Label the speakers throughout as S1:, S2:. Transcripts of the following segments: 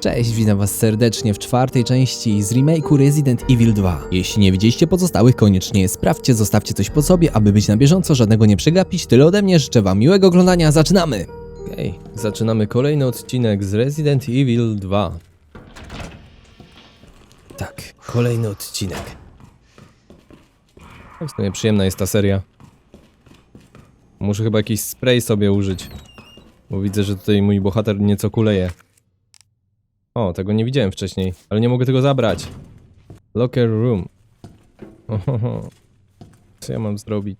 S1: Cześć, witam was serdecznie w czwartej części z remake'u Resident Evil 2. Jeśli nie widzieliście pozostałych, koniecznie je sprawdźcie, zostawcie coś po sobie, aby być na bieżąco, żadnego nie przegapić. Tyle ode mnie, życzę wam miłego oglądania, zaczynamy! Okej, zaczynamy kolejny odcinek z Resident Evil 2. Tak, kolejny odcinek. W sumie przyjemna jest ta seria. Muszę chyba jakiś spray sobie użyć. Bo widzę, że tutaj mój bohater nieco kuleje. O, tego nie widziałem wcześniej, ale nie mogę tego zabrać. Locker room. Ohoho. Co ja mam zrobić?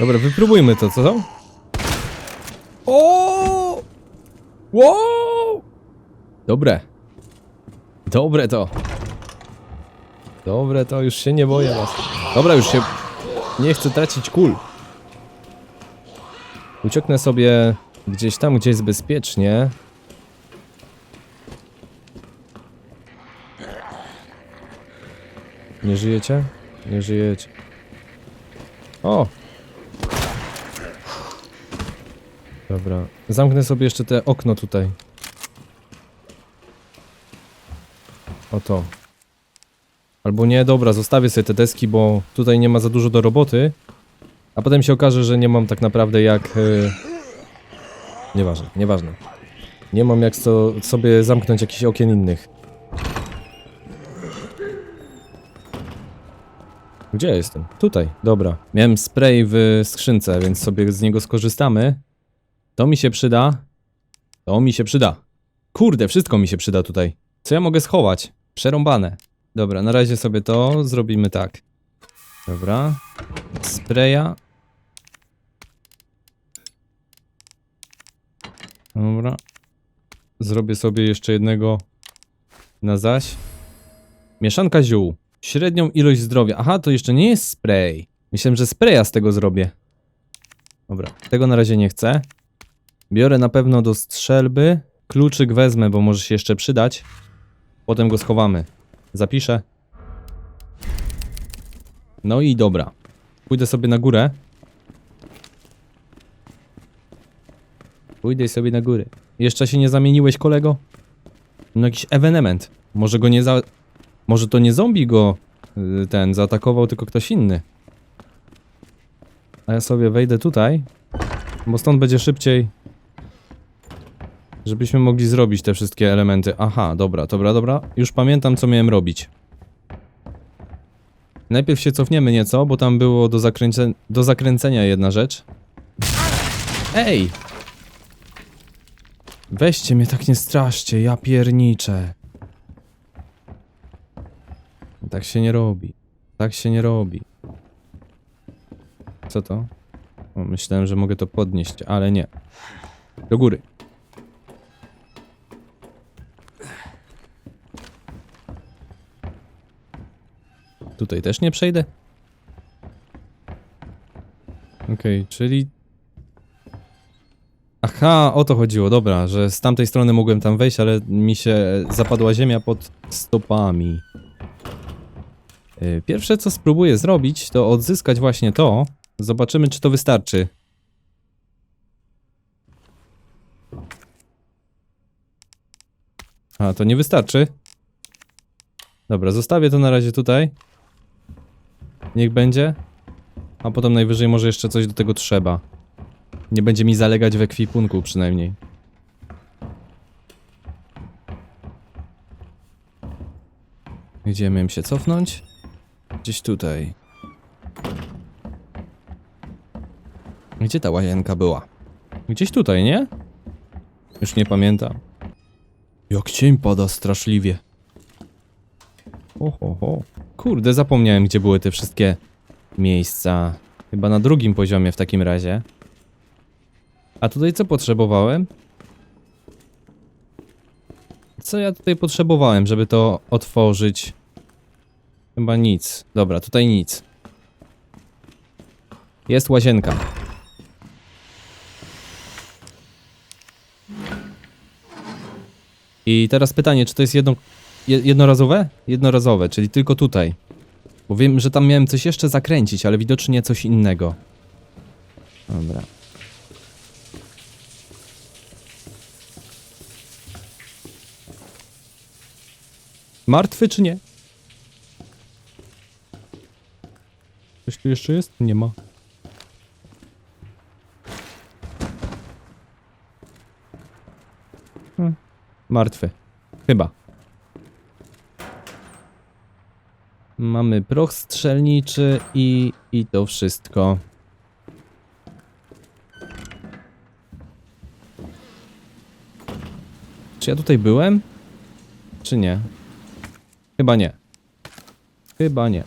S1: Dobra, wypróbujmy to, co to? O! Wow! Dobre. Dobre to. Dobre to, już się nie boję was. Dobra, już się nie chcę tracić kul. Ucieknę sobie gdzieś tam, gdzie jest bezpiecznie. Nie żyjecie? Nie żyjecie. O! Dobra. Zamknę sobie jeszcze te okno tutaj. Oto. Albo nie, dobra, zostawię sobie te deski, bo tutaj nie ma za dużo do roboty. A potem się okaże, że nie mam tak naprawdę jak... Yy... Nieważne, nieważne. Nie mam jak so, sobie zamknąć jakichś okien innych. Gdzie jestem? Tutaj, dobra. Miałem spray w skrzynce, więc sobie z niego skorzystamy. To mi się przyda. To mi się przyda. Kurde, wszystko mi się przyda tutaj. Co ja mogę schować? Przerąbane. Dobra, na razie sobie to zrobimy tak. Dobra. Spraya. Dobra. Zrobię sobie jeszcze jednego na zaś. Mieszanka ziół. Średnią ilość zdrowia. Aha, to jeszcze nie jest spray. Myślałem, że spraya z tego zrobię. Dobra, tego na razie nie chcę. Biorę na pewno do strzelby. Kluczyk wezmę, bo może się jeszcze przydać. Potem go schowamy. Zapiszę. No i dobra. Pójdę sobie na górę. Pójdę sobie na górę. Jeszcze się nie zamieniłeś, kolego? No jakiś ewenement. Może go nie za... Może to nie zombie go y, ten zaatakował, tylko ktoś inny. A ja sobie wejdę tutaj, bo stąd będzie szybciej. Żebyśmy mogli zrobić te wszystkie elementy. Aha, dobra, dobra, dobra. Już pamiętam, co miałem robić. Najpierw się cofniemy nieco, bo tam było do, zakręce do zakręcenia jedna rzecz. Ej! Weźcie mnie tak nie straszcie, ja pierniczę. Tak się nie robi. Tak się nie robi. Co to? Myślałem, że mogę to podnieść, ale nie. Do góry. Tutaj też nie przejdę? Okej, czyli... Aha, o to chodziło, dobra, że z tamtej strony mogłem tam wejść, ale mi się zapadła ziemia pod stopami. Yy, Pierwsze co spróbuję zrobić, to odzyskać właśnie to. Zobaczymy, czy to wystarczy. A, to nie wystarczy. Dobra, zostawię to na razie tutaj. Niech będzie. A potem najwyżej może jeszcze coś do tego trzeba. Nie będzie mi zalegać w ekwipunku przynajmniej. Gdzie miałem się cofnąć? Gdzieś tutaj. Gdzie ta łazienka była? Gdzieś tutaj, nie? Już nie pamiętam. Jak cień pada straszliwie. Oho, Kurde, zapomniałem, gdzie były te wszystkie miejsca. Chyba na drugim poziomie w takim razie. A tutaj co potrzebowałem? Co ja tutaj potrzebowałem, żeby to otworzyć? Chyba nic. Dobra, tutaj nic. Jest łazienka. I teraz pytanie, czy to jest jedno, je- jednorazowe? Jednorazowe, czyli tylko tutaj. Bo wiem, że tam miałem coś jeszcze zakręcić, ale widocznie coś innego. Dobra. Martwy czy nie? Coś tu jeszcze jest? Nie ma. Hmm. Martwy. Chyba. Mamy proch strzelniczy i, i to wszystko. Czy ja tutaj byłem? Czy nie? Chyba nie. Chyba nie.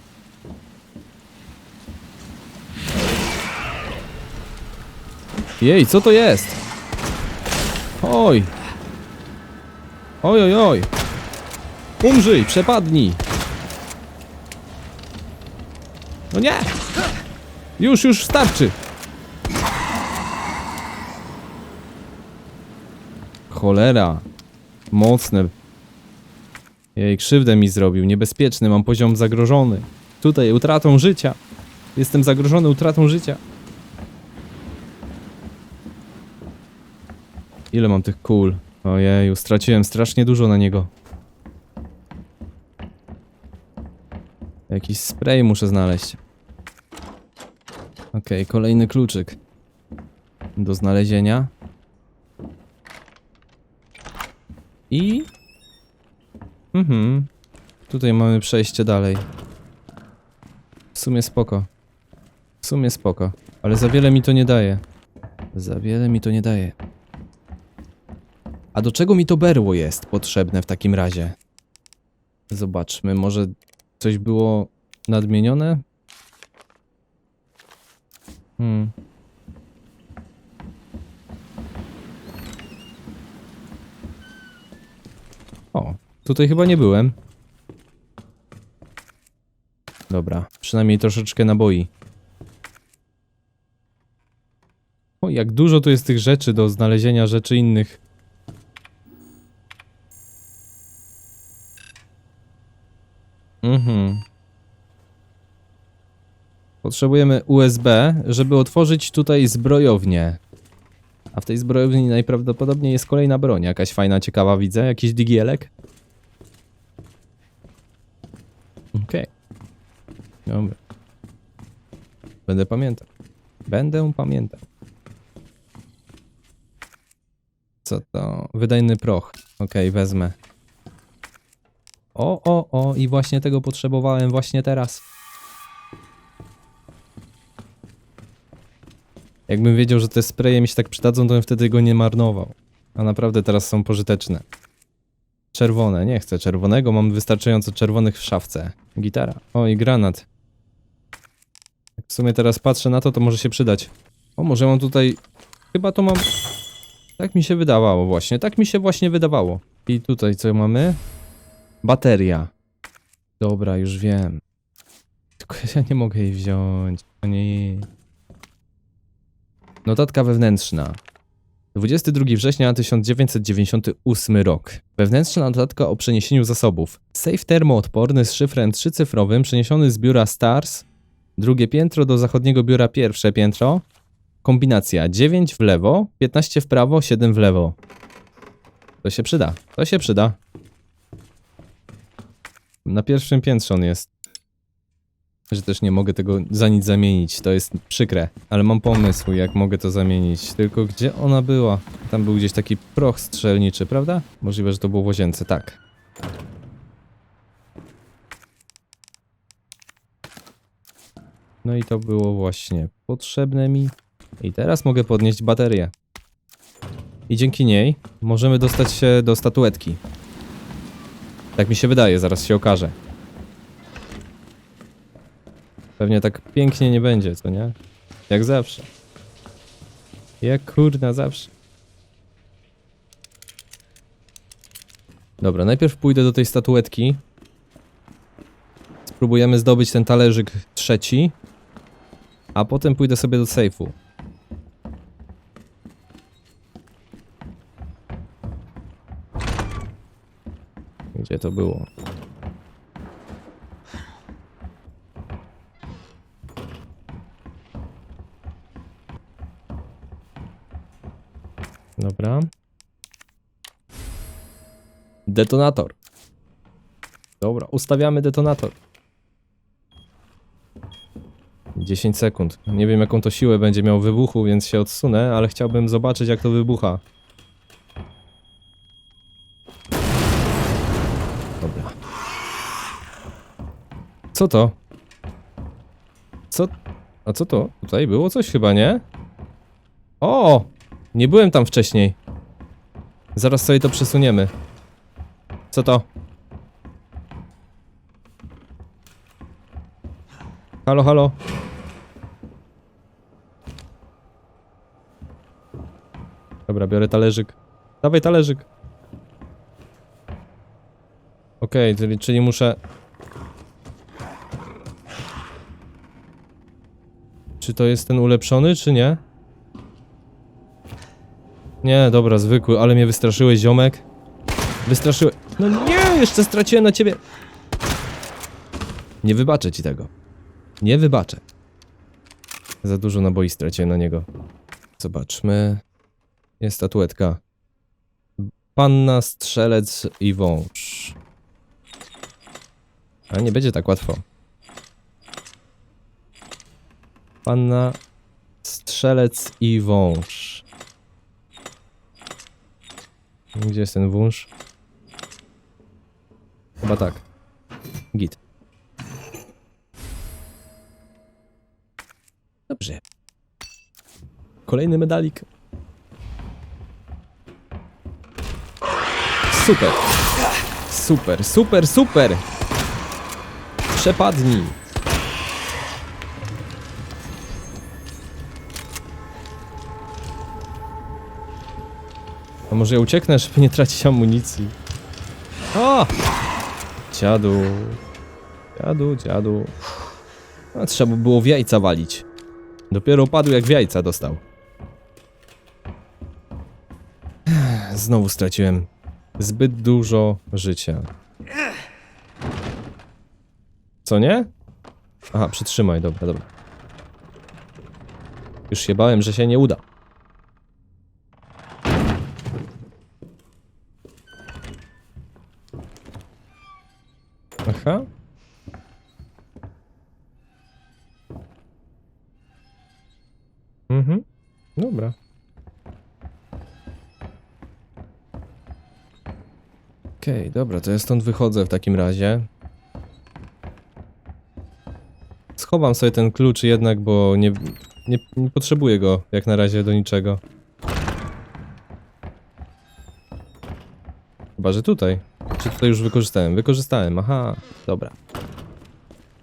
S1: Jej, co to jest? Oj. Oj, oj, oj. Umrzyj, przepadnij. No nie! Już, już starczy! Cholera. Mocne. Jej, krzywdę mi zrobił. Niebezpieczny, mam poziom zagrożony. Tutaj utratą życia. Jestem zagrożony utratą życia. Ile mam tych kul? Ojeju, straciłem strasznie dużo na niego. Jakiś spray muszę znaleźć. Okej, kolejny kluczyk. Do znalezienia. I... Mhm. Tutaj mamy przejście dalej. W sumie spoko. W sumie spoko. Ale za wiele mi to nie daje. Za wiele mi to nie daje. A do czego mi to berło jest potrzebne w takim razie? Zobaczmy, może coś było nadmienione? Hmm. O, tutaj chyba nie byłem. Dobra, przynajmniej troszeczkę naboi. O, jak dużo tu jest tych rzeczy do znalezienia rzeczy innych. Mhm. Potrzebujemy USB, żeby otworzyć tutaj zbrojownię. A w tej zbrojowni najprawdopodobniej jest kolejna broń. Jakaś fajna, ciekawa widzę. Jakiś digielek. Okej. Dobra. Będę pamiętał. Będę pamiętał. Co to? Wydajny proch. Okej, wezmę. O, o, o, i właśnie tego potrzebowałem właśnie teraz. Jakbym wiedział, że te spreje mi się tak przydadzą, to bym wtedy go nie marnował. A naprawdę teraz są pożyteczne. Czerwone, nie chcę czerwonego, mam wystarczająco czerwonych w szafce. Gitara. O, i granat. Jak w sumie teraz patrzę na to, to może się przydać. O, może mam tutaj... Chyba to mam... Tak mi się wydawało właśnie, tak mi się właśnie wydawało. I tutaj co mamy? Bateria. Dobra, już wiem. Tylko ja nie mogę jej wziąć. O nie. Notatka wewnętrzna. 22 września 1998 rok. Wewnętrzna notatka o przeniesieniu zasobów. Safe termoodporny z szyfrem trzycyfrowym przeniesiony z biura STARS. Drugie piętro do zachodniego biura pierwsze piętro. Kombinacja 9 w lewo, 15 w prawo, 7 w lewo. To się przyda. To się przyda. Na pierwszym piętrze on jest. Że też nie mogę tego za nic zamienić. To jest przykre. Ale mam pomysł, jak mogę to zamienić. Tylko gdzie ona była? Tam był gdzieś taki proch strzelniczy, prawda? Możliwe, że to było w łazience. Tak. No i to było właśnie potrzebne mi. I teraz mogę podnieść baterię. I dzięki niej możemy dostać się do statuetki. Tak mi się wydaje, zaraz się okaże. Pewnie tak pięknie nie będzie, co nie? Jak zawsze. Jak kurna zawsze. Dobra, najpierw pójdę do tej statuetki. Spróbujemy zdobyć ten talerzyk trzeci. A potem pójdę sobie do sejfu. to było. Dobra. Detonator. Dobra, ustawiamy detonator. 10 sekund. Nie wiem jaką to siłę będzie miał wybuchu, więc się odsunę, ale chciałbym zobaczyć jak to wybucha. Co to? Co? A co to? Tutaj było coś chyba, nie? O! Nie byłem tam wcześniej. Zaraz sobie to przesuniemy. Co to? Halo, halo. Dobra, biorę talerzyk. Dawaj talerzyk. Okej, czyli, czyli muszę... Czy to jest ten ulepszony, czy nie? Nie, dobra, zwykły, ale mnie wystraszyłeś, ziomek. Wystraszyły. No nie, jeszcze straciłem na ciebie. Nie wybaczę ci tego. Nie wybaczę. Za dużo naboi straciłem na niego. Zobaczmy. Jest statuetka. Panna, strzelec i wąż. A nie będzie tak łatwo. Panna, strzelec i wąż. Gdzie jest ten wąż? Chyba tak. Git. Dobrze. Kolejny medalik. Super. Super, super, super. Przepadnij. A może ja ucieknę, żeby nie tracić amunicji? O! Dziadu. Dziadu, dziadu. A trzeba było w jajca walić. Dopiero padł jak w jajca dostał. Znowu straciłem zbyt dużo życia. Co nie? Aha, przytrzymaj, dobra, dobra. Już się bałem, że się nie uda. Aha. Mhm. Dobra. Okej, dobra, to ja stąd wychodzę w takim razie. Schowam sobie ten klucz jednak, bo nie, nie, nie potrzebuję go jak na razie do niczego. Chyba, że tutaj. Czy tutaj już wykorzystałem? Wykorzystałem, aha, dobra.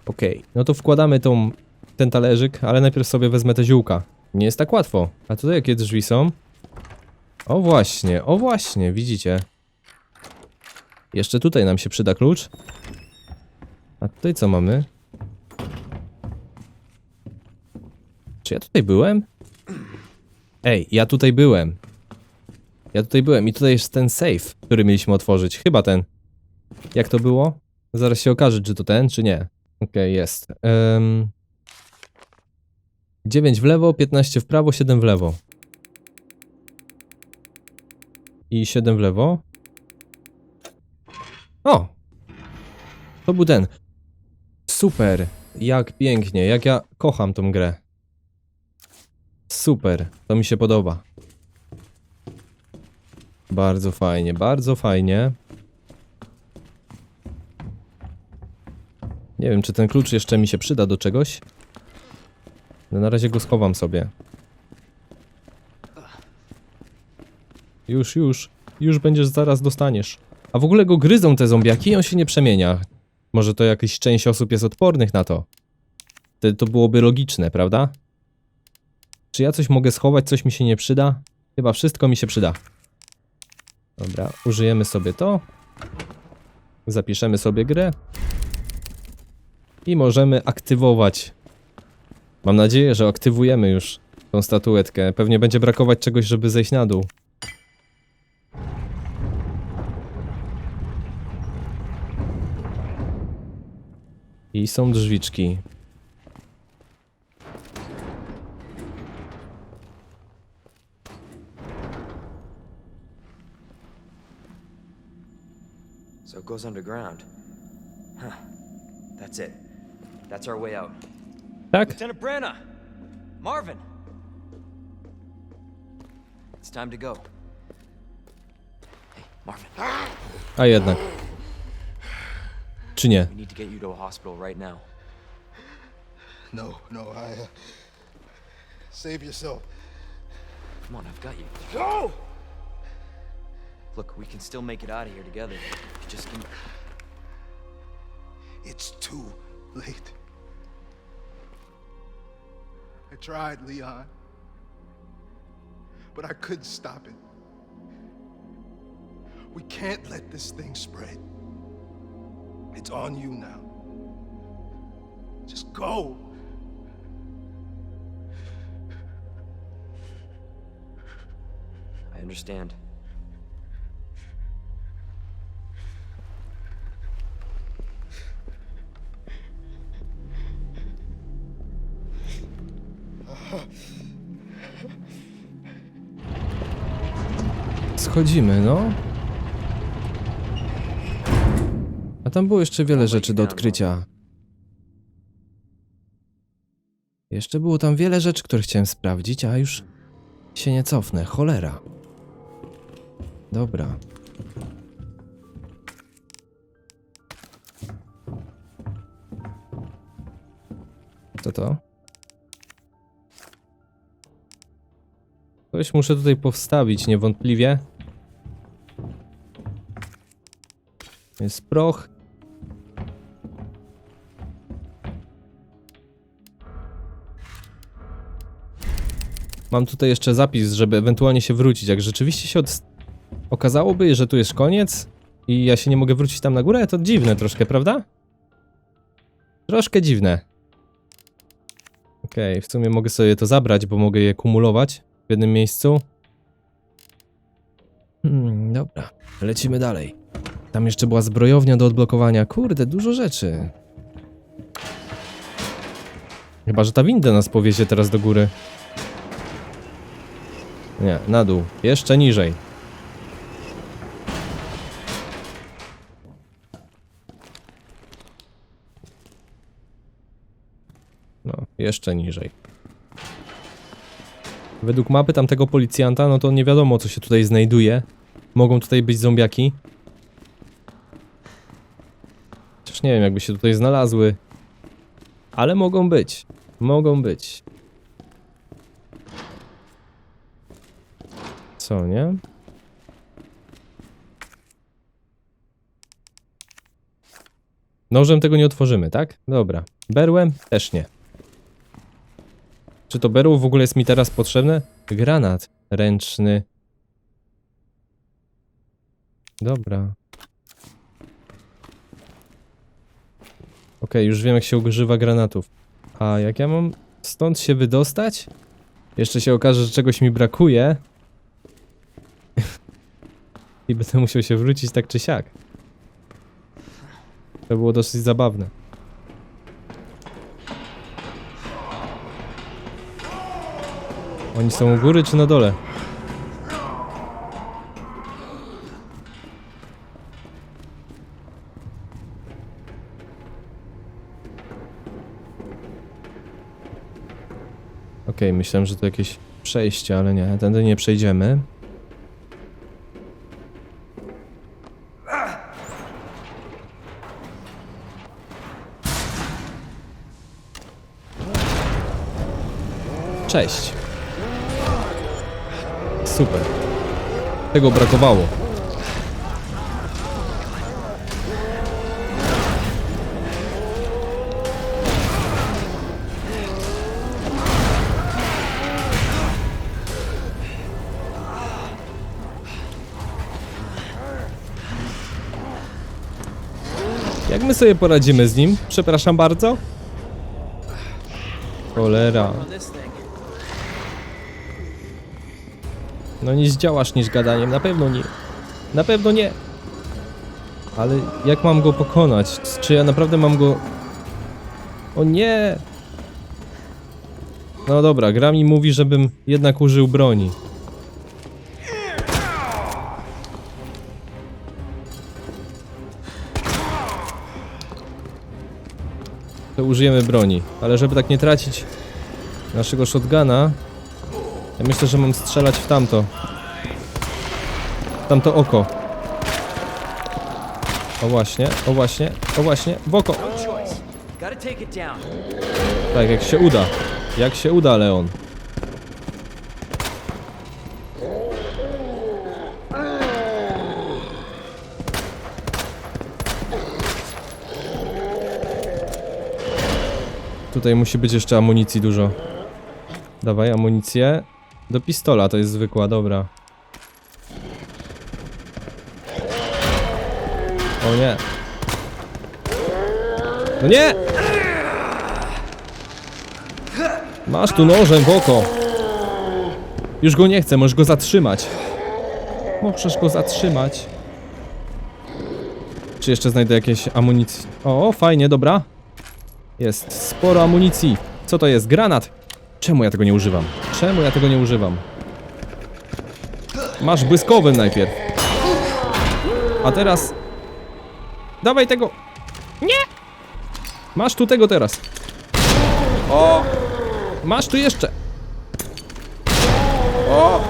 S1: Okej, no to wkładamy tą, ten talerzyk, ale najpierw sobie wezmę te ziółka. Nie jest tak łatwo. A tutaj jakie drzwi są? O właśnie, o właśnie, widzicie. Jeszcze tutaj nam się przyda klucz. A tutaj co mamy? Czy ja tutaj byłem? Ej, ja tutaj byłem. Ja tutaj byłem i tutaj jest ten safe, który mieliśmy otworzyć. Chyba ten. Jak to było? Zaraz się okaże, czy to ten, czy nie. Okej, jest. Um, 9 w lewo, 15 w prawo, 7 w lewo. I 7 w lewo. O! To był ten. Super. Jak pięknie. Jak ja kocham tą grę. Super. To mi się podoba. Bardzo fajnie, bardzo fajnie. Nie wiem, czy ten klucz jeszcze mi się przyda do czegoś. No na razie go schowam sobie. Już, już. Już będziesz zaraz dostaniesz. A w ogóle go gryzą te zombiaki i on się nie przemienia. Może to jakaś część osób jest odpornych na to. Wtedy to byłoby logiczne, prawda? Czy ja coś mogę schować, coś mi się nie przyda? Chyba wszystko mi się przyda. Dobra, użyjemy sobie to. Zapiszemy sobie grę i możemy aktywować. Mam nadzieję, że aktywujemy już tą statuetkę. Pewnie będzie brakować czegoś, żeby zejść na dół. I są drzwiczki.
S2: So it goes underground. Huh. That's it. That's our way out.
S1: Tak?
S2: Lieutenant Branna! Marvin! It's time to go. Hey, Marvin.
S1: A jednak. Czy nie?
S2: We need to get you to a hospital right now.
S3: No, no, I. Uh, save yourself.
S2: Come on, I've got you.
S3: Go!
S2: Look, we can still make it out of here together. You Just give me...
S3: It's too late. Tried, Leon. But I couldn't stop it. We can't let this thing spread. It's on you now. Just go.
S2: I understand.
S1: Schodzimy, no. A tam było jeszcze wiele rzeczy do odkrycia. Jeszcze było tam wiele rzeczy, które chciałem sprawdzić, a już się nie cofnę. Cholera. Dobra. Co to? Coś muszę tutaj powstawić, niewątpliwie. Jest proch. Mam tutaj jeszcze zapis, żeby ewentualnie się wrócić. Jak rzeczywiście się od... okazałoby, że tu jest koniec i ja się nie mogę wrócić tam na górę, to dziwne troszkę, prawda? Troszkę dziwne. Okej, w sumie mogę sobie to zabrać, bo mogę je kumulować w jednym miejscu. Hmm, dobra, lecimy dalej. Tam jeszcze była zbrojownia do odblokowania. Kurde, dużo rzeczy. Chyba, że ta winda nas powiezie teraz do góry. Nie, na dół. Jeszcze niżej. No, jeszcze niżej. Według mapy tamtego policjanta, no to nie wiadomo co się tutaj znajduje. Mogą tutaj być zombiaki. Nie wiem jakby się tutaj znalazły. Ale mogą być. Mogą być. Co, nie? Nożem tego nie otworzymy, tak? Dobra. Berłem? Też nie. Czy to berło w ogóle jest mi teraz potrzebne? Granat ręczny. Dobra. Okej, już wiem jak się używa granatów. A jak ja mam stąd się wydostać? Jeszcze się okaże, że czegoś mi brakuje. I będę musiał się wrócić tak czy siak. To było dosyć zabawne. Oni są u góry czy na dole? Okej, myślałem, że to jakieś przejście, ale nie, tędy nie przejdziemy. Cześć. Super. Tego brakowało. Sobie poradzimy z nim? Przepraszam bardzo. Cholera. No nie zdziałasz niż gadaniem, na pewno nie. Na pewno nie. Ale jak mam go pokonać? Czy ja naprawdę mam go... O nie! No dobra, gra mi mówi, żebym jednak użył broni. To użyjemy broni. Ale żeby tak nie tracić naszego shotguna, ja myślę, że mam strzelać w tamto. W tamto oko. O właśnie, o właśnie, o właśnie, w oko. Tak, jak się uda. Jak się uda, Leon. Tutaj musi być jeszcze amunicji dużo. Dawaj amunicję. Do pistola to jest zwykła, dobra. O nie. No nie! Masz tu nożem w oko. Już go nie chcę, możesz go zatrzymać. Możesz go zatrzymać. Czy jeszcze znajdę jakieś amunicje? O, fajnie, dobra. Jest sporo amunicji. Co to jest? Granat! Czemu ja tego nie używam? Czemu ja tego nie używam? Masz błyskowym najpierw. A teraz... Dawaj tego! Nie! Masz tu tego teraz. O! Masz tu jeszcze. O!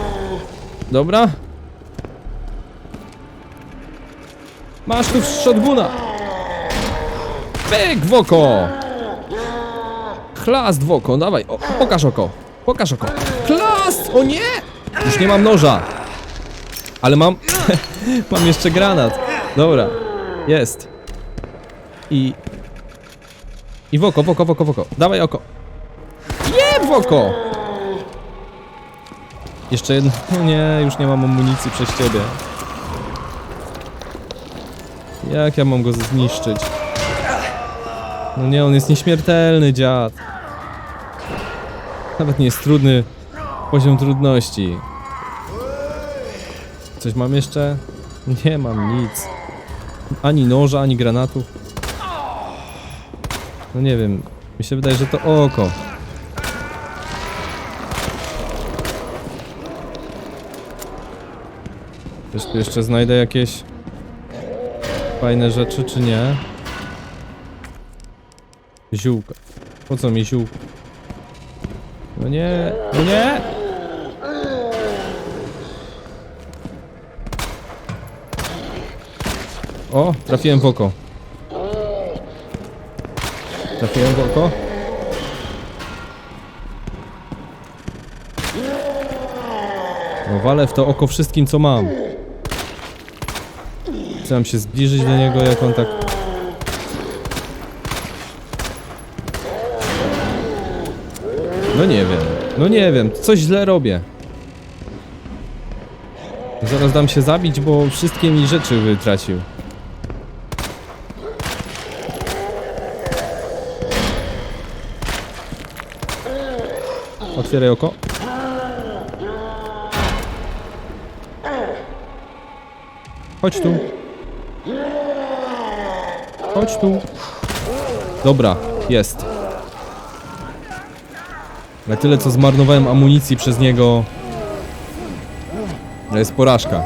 S1: Dobra. Masz tu shotguna. Pyk w oko. Chlast w oko, dawaj. O, pokaż oko. Pokaż oko. Chlast! O nie! Już nie mam noża. Ale mam... mam jeszcze granat. Dobra. Jest. I... I w oko, w oko, w oko, w oko. Dawaj oko. Nie w oko! Jeszcze jedno. No nie, już nie mam amunicji przez ciebie. Jak ja mam go zniszczyć? No nie, on jest nieśmiertelny, dziad. Nawet nie jest trudny poziom trudności. Coś mam jeszcze? Nie mam nic. Ani noża, ani granatów. No nie wiem. Mi się wydaje, że to oko. Też tu jeszcze znajdę jakieś fajne rzeczy, czy nie? Ziółka. Po co mi ziółka? No nie, no nie! O, trafiłem w oko. Trafiłem w oko. No walę w to oko wszystkim co mam. Chciałem się zbliżyć do niego jak on tak... No nie wiem, no nie wiem, coś źle robię. Zaraz dam się zabić, bo wszystkie mi rzeczy wytracił. Otwieraj oko. Chodź tu. Chodź tu. Dobra, jest. Na tyle co zmarnowałem amunicji przez niego. To jest porażka.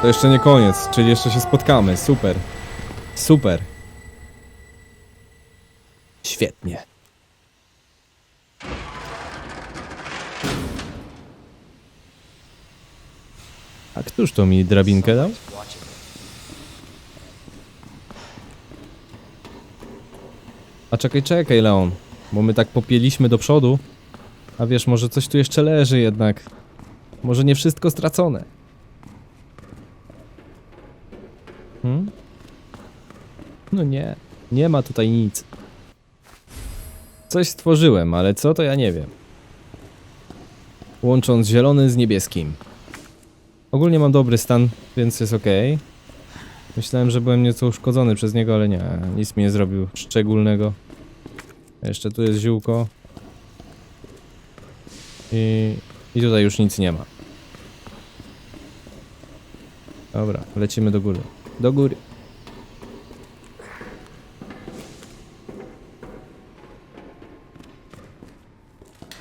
S1: To jeszcze nie koniec, czyli jeszcze się spotkamy. Super. Super. Świetnie. A któż to mi drabinkę dał? A czekaj, czekaj, Leon. Bo my tak popieliśmy do przodu. A wiesz, może coś tu jeszcze leży jednak. Może nie wszystko stracone. Hmm? No nie, nie ma tutaj nic. Coś stworzyłem, ale co to ja nie wiem. Łącząc zielony z niebieskim. Ogólnie mam dobry stan, więc jest ok. Myślałem, że byłem nieco uszkodzony przez niego, ale nie, nic mi nie zrobił szczególnego. Jeszcze tu jest ziółko. I, I tutaj już nic nie ma. Dobra, lecimy do góry. Do góry.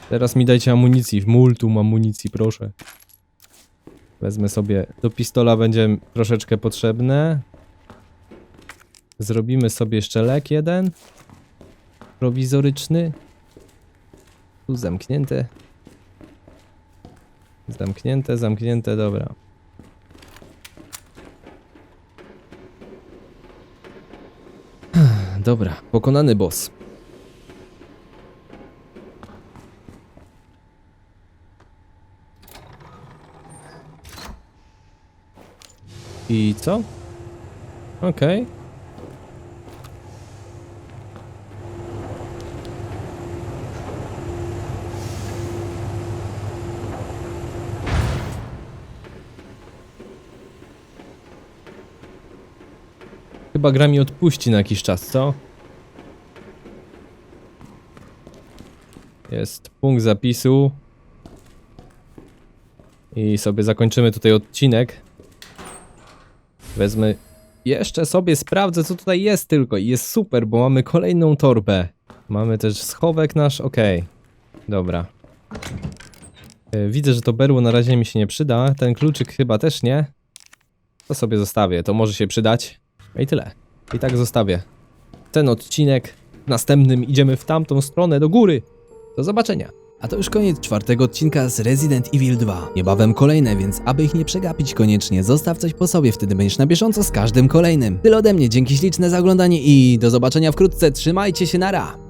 S1: Teraz mi dajcie amunicji, w multum amunicji, proszę. Wezmę sobie, do pistola będzie troszeczkę potrzebne. Zrobimy sobie jeszcze lek jeden. prowizoryczny. Tu zamknięte. Zamknięte, zamknięte, dobra. Dobra, pokonany boss. I co? Okej. Chyba gra mi odpuści na jakiś czas, co? Jest punkt zapisu. I sobie zakończymy tutaj odcinek. Wezmę. Jeszcze sobie sprawdzę, co tutaj jest tylko. I jest super, bo mamy kolejną torbę. Mamy też schowek nasz. Okej. Dobra. E, Widzę, że to berło na razie mi się nie przyda. Ten kluczyk chyba też nie. To sobie zostawię, to może się przydać. I tyle. I tak zostawię. Ten odcinek. W następnym idziemy w tamtą stronę, do góry. Do zobaczenia.
S4: A to już koniec czwartego odcinka z Resident Evil 2. Niebawem kolejne, więc aby ich nie przegapić koniecznie zostaw coś po sobie, wtedy będziesz na bieżąco z każdym kolejnym. Tyle ode mnie, dzięki śliczne za oglądanie i do zobaczenia wkrótce, trzymajcie się, nara!